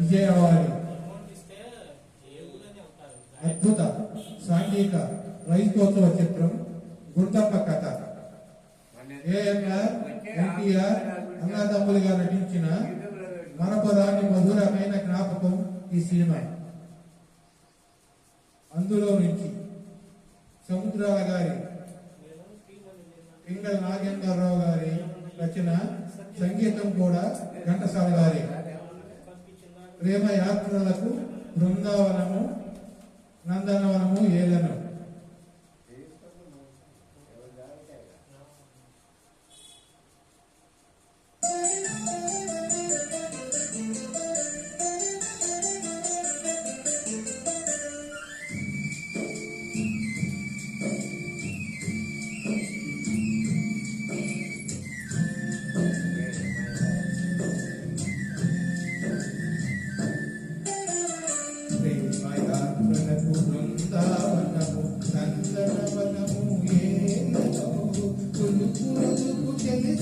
విజయవాడి అద్భుత సాంఘిక రైతోత్సవ చిత్రం గుండప్ప కథ. ఏఎన్ఆర్ ఎన్టీఆర్ అన్నదమ్ములుగా నటించిన మనపరాని మధురమైన జ్ఞాపకం ఈ సినిమా. అందులో నుంచి సముద్రాల గారి పింగళ నాగేంద్రరావు గారి రచన సంగీతం కూడా ఘంటసాల గారి. ప్రేమ యాత్రలకు బృందావనము నందనవనము ఏదనము నందనవనము ఏలను కులుకులకు చెలి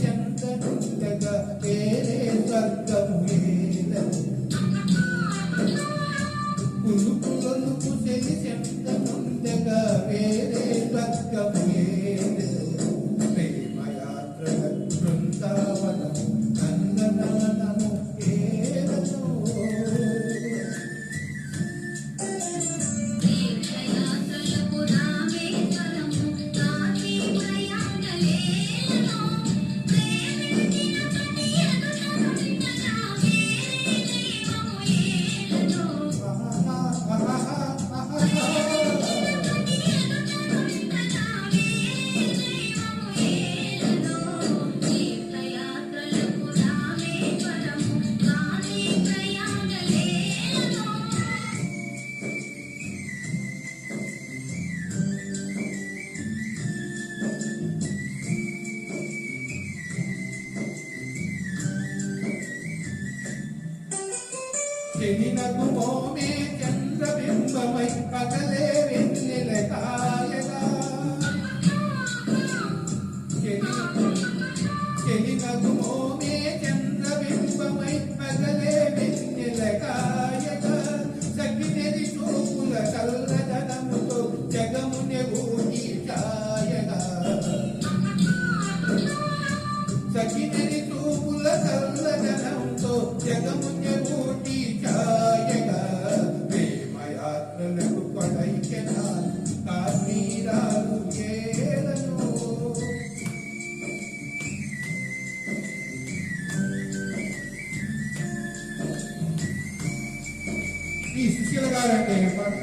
చెలినకు మోమే చంద్రబింబమై కదలే వెన్నెల ఈ శిష్యుల గారంటే ఏర్పాటు